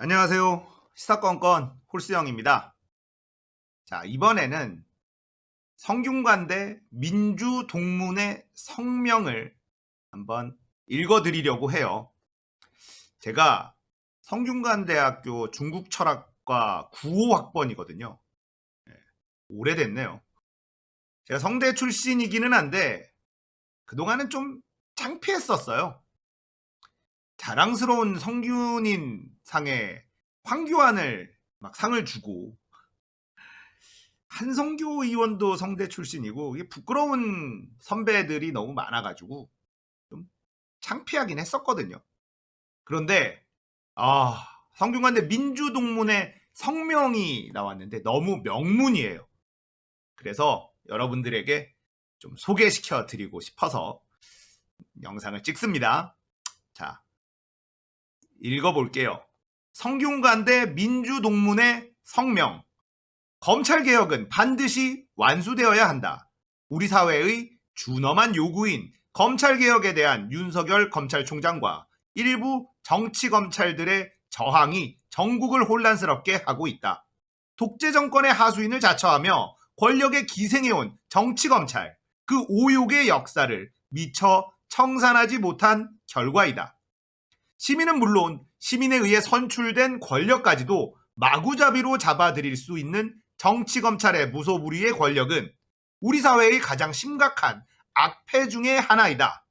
안녕하세요. 시사건건 홀스영입니다. 자, 이번에는 성균관대 민주동문회 성명을 한번 읽어드리려고 해요. 제가 성균관대학교 중국철학과 9호학번이거든요. 오래됐네요. 제가 성대 출신이기는 한데 그동안은 좀 창피했었어요. 자랑스러운 성균인 상에 황교안을 막 상을 주고 한성교 의원도 성대 출신이고 이게 부끄러운 선배들이 너무 많아가지고 좀 창피하긴 했었거든요. 그런데 아 성균관대 민주동문회 성명이 나왔는데 너무 명문이에요. 그래서 여러분들에게 좀 소개시켜 드리고 싶어서 영상을 찍습니다. 자, 읽어볼게요. 성균관대 민주동문회 성명. 검찰개혁은 반드시 완수되어야 한다. 우리 사회의 준엄한 요구인 검찰개혁에 대한 윤석열 검찰총장과 일부 정치검찰들의 저항이 전국을 혼란스럽게 하고 있다. 독재 정권의 하수인을 자처하며 권력에 기생해온 정치검찰, 그 오욕의 역사를 미처 청산하지 못한 결과이다. 시민은 물론 시민에 의해 선출된 권력까지도 마구잡이로 잡아들일 수 있는 정치검찰의 무소불위의 권력은 우리 사회의 가장 심각한 악패 중의 하나이다.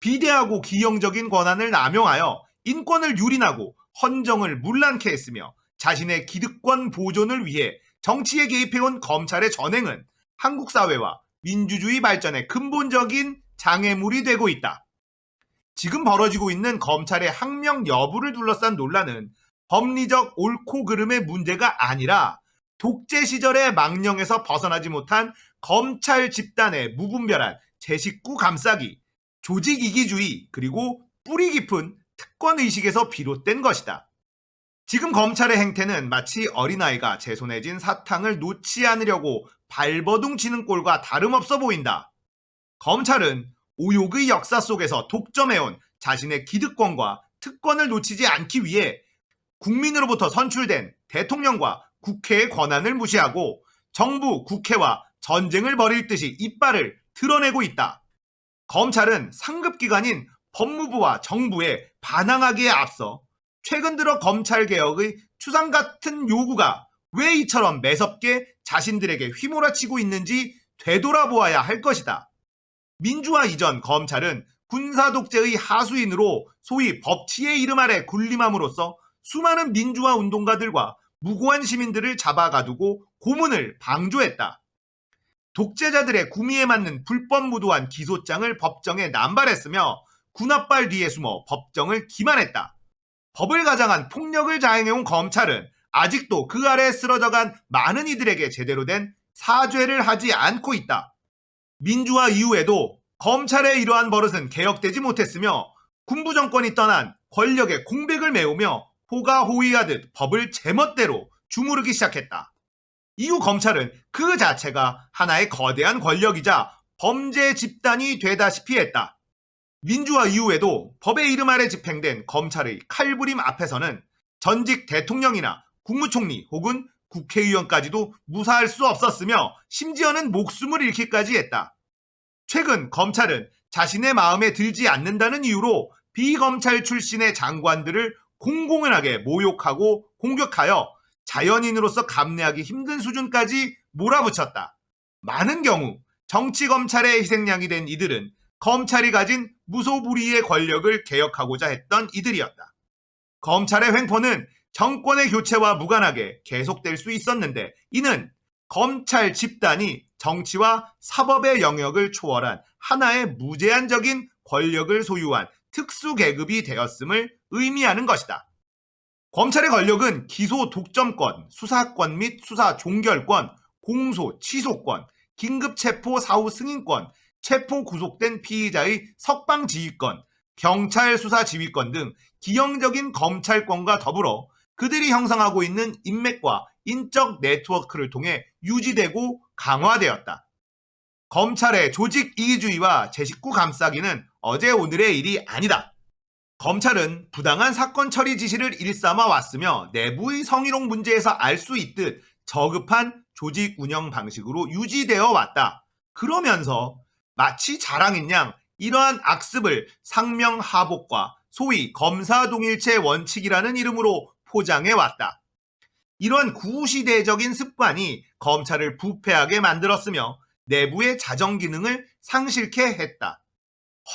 비대하고 기형적인 권한을 남용하여 인권을 유린하고 헌정을 문란케 했으며 자신의 기득권 보존을 위해 정치에 개입해온 검찰의 전행은 한국 사회와 민주주의 발전의 근본적인 장애물이 되고 있다. 지금 벌어지고 있는 검찰의 항명 여부를 둘러싼 논란은 법리적 옳고 그름의 문제가 아니라 독재 시절의 망령에서 벗어나지 못한 검찰 집단의 무분별한 제 식구 감싸기, 조직 이기주의, 그리고 뿌리 깊은 특권 의식에서 비롯된 것이다. 지금 검찰의 행태는 마치 어린아이가 제 손에 쥔 사탕을 놓지 않으려고 발버둥 치는 꼴과 다름없어 보인다. 검찰은 오욕의 역사 속에서 독점해온 자신의 기득권과 특권을 놓치지 않기 위해 국민으로부터 선출된 대통령과 국회의 권한을 무시하고 정부, 국회와 전쟁을 벌일 듯이 이빨을 드러내고 있다. 검찰은 상급기관인 법무부와 정부에 반항하기에 앞서 최근 들어 검찰개혁의 추상 같은 요구가 왜 이처럼 매섭게 자신들에게 휘몰아치고 있는지 되돌아보아야 할 것이다. 민주화 이전 검찰은 군사 독재의 하수인으로 소위 법치의 이름 아래 군림함으로써 수많은 민주화 운동가들과 무고한 시민들을 잡아가두고 고문을 방조했다. 독재자들의 구미에 맞는 불법 무도한 기소장을 법정에 남발했으며 군합발 뒤에 숨어 법정을 기만했다. 법을 가장한 폭력을 자행해온 검찰은 아직도 그 아래 쓰러져간 많은 이들에게 제대로 된 사죄를 하지 않고 있다. 민주화 이후에도 검찰의 이러한 버릇은 개혁되지 못했으며 군부 정권이 떠난 권력의 공백을 메우며 호가호위하듯 법을 제멋대로 주무르기 시작했다. 이후 검찰은 그 자체가 하나의 거대한 권력이자 범죄 집단이 되다시피 했다. 민주화 이후에도 법의 이름 아래 집행된 검찰의 칼부림 앞에서는 전직 대통령이나 국무총리 혹은 국회의원까지도 무사할 수 없었으며 심지어는 목숨을 잃기까지 했다. 최근 검찰은 자신의 마음에 들지 않는다는 이유로 비검찰 출신의 장관들을 공공연하게 모욕하고 공격하여 자연인으로서 감내하기 힘든 수준까지 몰아붙였다. 많은 경우 정치 검찰의 희생양이 된 이들은 검찰이 가진 무소불위의 권력을 개혁하고자 했던 이들이었다. 검찰의 횡포는 정권의 교체와 무관하게 계속될 수 있었는데 이는 검찰 집단이 정치와 사법의 영역을 초월한 하나의 무제한적인 권력을 소유한 특수 계급이 되었음을 의미하는 것이다. 검찰의 권력은 기소 독점권, 수사권 및 수사 종결권, 공소, 취소권, 긴급 체포 사후 승인권, 체포 구속된 피의자의 석방 지휘권, 경찰 수사 지휘권 등 기형적인 검찰권과 더불어 그들이 형성하고 있는 인맥과 인적 네트워크를 통해 유지되고 강화되었다. 검찰의 조직 이기주의와 제 식구 감싸기는 어제 오늘의 일이 아니다. 검찰은 부당한 사건 처리 지시를 일삼아 왔으며 내부의 성희롱 문제에서 알 수 있듯 저급한 조직 운영 방식으로 유지되어 왔다. 그러면서 마치 자랑인 양 이러한 악습을 상명하복과 소위 검사동일체 원칙이라는 이름으로 포장해 왔다. 이런 구시대적인 습관이 검찰을 부패하게 만들었으며 내부의 자정 기능을 상실케 했다.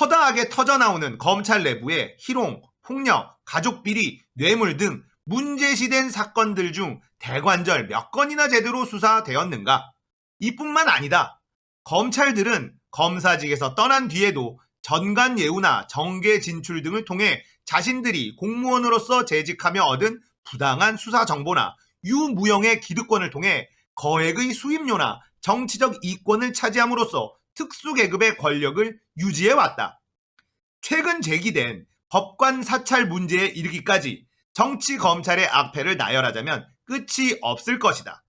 허다하게 터져나오는 검찰 내부의 희롱, 폭력, 가족 비리, 뇌물 등 문제시된 사건들 중 대관절 몇 건이나 제대로 수사되었는가? 이뿐만 아니다. 검찰들은 검사직에서 떠난 뒤에도 전관 예우나 정계 진출 등을 통해 자신들이 공무원으로서 재직하며 얻은 부당한 수사 정보나 유무형의 기득권을 통해 거액의 수임료나 정치적 이권을 차지함으로써 특수계급의 권력을 유지해왔다. 최근 제기된 법관 사찰 문제에 이르기까지 정치 검찰의 악패를 나열하자면 끝이 없을 것이다.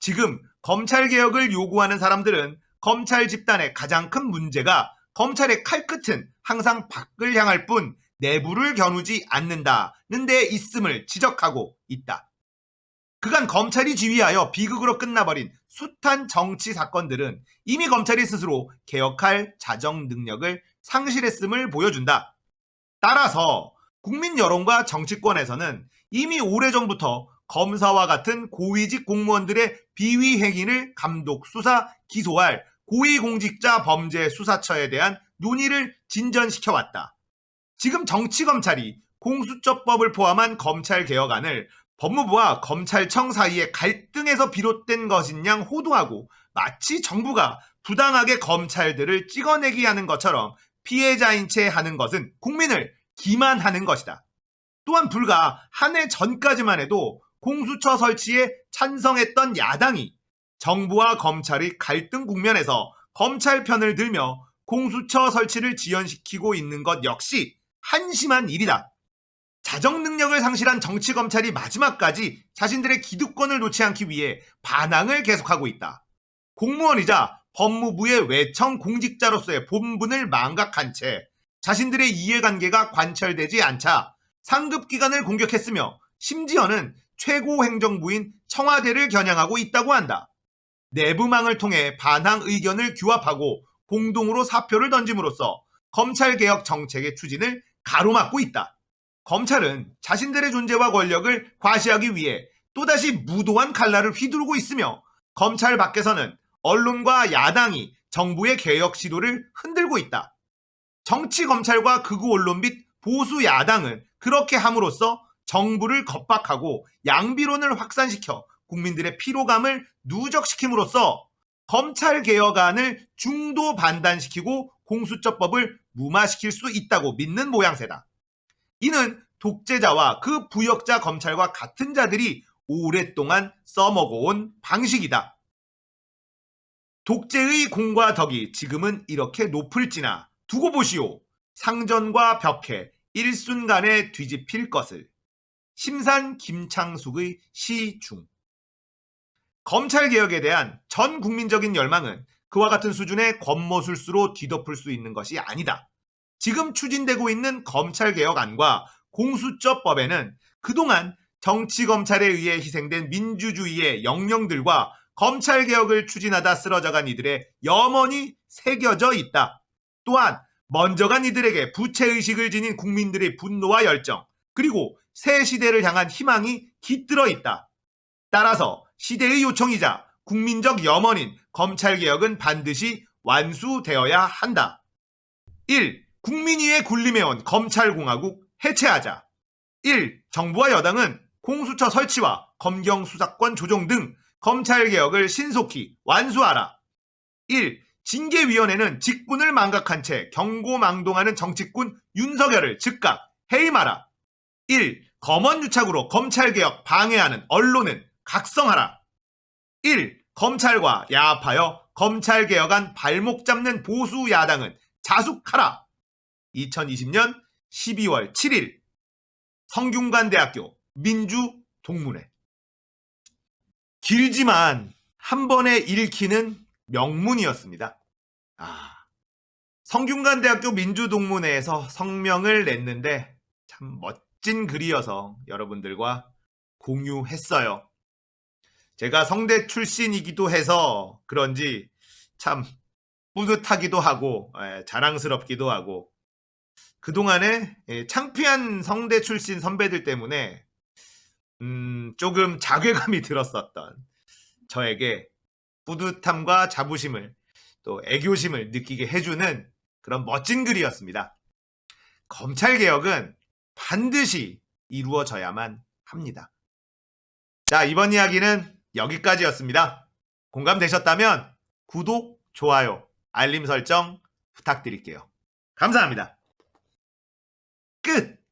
지금 검찰개혁을 요구하는 사람들은 검찰 집단의 가장 큰 문제가 검찰의 칼끝은 항상 밖을 향할 뿐 내부를 겨누지 않는다는 데 있음을 지적하고 있다. 그간 검찰이 지휘하여 비극으로 끝나버린 숱한 정치 사건들은 이미 검찰이 스스로 개혁할 자정 능력을 상실했음을 보여준다. 따라서 국민 여론과 정치권에서는 이미 오래전부터 검사와 같은 고위직 공무원들의 비위 행위를 감독, 수사, 기소할 고위공직자 범죄 수사처에 대한 논의를 진전시켜 왔다. 지금 정치검찰이 공수처법을 포함한 검찰개혁안을 법무부와 검찰청 사이의 갈등에서 비롯된 것인 양 호도하고 마치 정부가 부당하게 검찰들을 찍어내기 하는 것처럼 피해자인 채 하는 것은 국민을 기만하는 것이다. 또한 불과 한 해 전까지만 해도 공수처 설치에 찬성했던 야당이 정부와 검찰의 갈등 국면에서 검찰 편을 들며 공수처 설치를 지연시키고 있는 것 역시 한심한 일이다. 자정 능력을 상실한 정치 검찰이 마지막까지 자신들의 기득권을 놓지 않기 위해 반항을 계속하고 있다. 공무원이자 법무부의 외청 공직자로서의 본분을 망각한 채 자신들의 이해관계가 관철되지 않자 상급 기관을 공격했으며 심지어는 최고 행정부인 청와대를 겨냥하고 있다고 한다. 내부망을 통해 반항 의견을 규합하고 공동으로 사표를 던짐으로써 검찰개혁 정책의 추진을 가로막고 있다. 검찰은 자신들의 존재와 권력을 과시하기 위해 또다시 무도한 칼날을 휘두르고 있으며 검찰 밖에서는 언론과 야당이 정부의 개혁 시도를 흔들고 있다. 정치 검찰과 극우 언론 및 보수 야당은 그렇게 함으로써 정부를 겁박하고 양비론을 확산시켜 국민들의 피로감을 누적시킴으로써 검찰 개혁안을 중도 반단시키고 공수처법을 무마시킬 수 있다고 믿는 모양새다. 이는 독재자와 그 부역자 검찰과 같은 자들이 오랫동안 써먹어온 방식이다. 독재의 공과 덕이 지금은 이렇게 높을지나 두고 보시오. 상전과 벽해 일순간에 뒤집힐 것을. 심산 김창숙의 시중. 검찰 개혁에 대한 전 국민적인 열망은 그와 같은 수준의 권모술수로 뒤덮을 수 있는 것이 아니다. 지금 추진되고 있는 검찰 개혁안과 공수처법에는 그동안 정치 검찰에 의해 희생된 민주주의의 영령들과 검찰 개혁을 추진하다 쓰러져간 이들의 염원이 새겨져 있다. 또한 먼저 간 이들에게 부채의식을 지닌 국민들의 분노와 열정, 그리고 새 시대를 향한 희망이 깃들어 있다. 따라서 시대의 요청이자 국민적 염원인 검찰개혁은 반드시 완수되어야 한다. 1. 국민위에 군림해온 검찰공화국 해체하자. 1. 정부와 여당은 공수처 설치와 검경 수사권 조정 등 검찰개혁을 신속히 완수하라. 1. 징계위원회는 직분을 망각한 채 경고망동하는 정치꾼 윤석열을 즉각 해임하라. 1. 검언유착으로 검찰개혁 방해하는 언론은 각성하라. 1. 검찰과 야합하여 검찰 개혁안 발목 잡는 보수 야당은 자숙하라. 2020년 12월 7일 성균관대학교 민주 동문회 길지만 한 번에 읽히는 명문이었습니다. 아, 성균관대학교 민주동문회에서 성명을 냈는데 참 멋진 글이어서 여러분들과 공유했어요. 제가 성대 출신이기도 해서 그런지 참 뿌듯하기도 하고 예, 자랑스럽기도 하고 그동안에 예, 창피한 성대 출신 선배들 때문에 음, 조금 자괴감이 들었었던 저에게 뿌듯함과 자부심을 또 애교심을 느끼게 해주는 그런 멋진 글이었습니다. 검찰 개혁은 반드시 이루어져야만 합니다. 자, 이번 이야기는 여기까지였습니다. 공감되셨다면 구독, 좋아요, 알림 설정 부탁드릴게요. 감사합니다. 끝!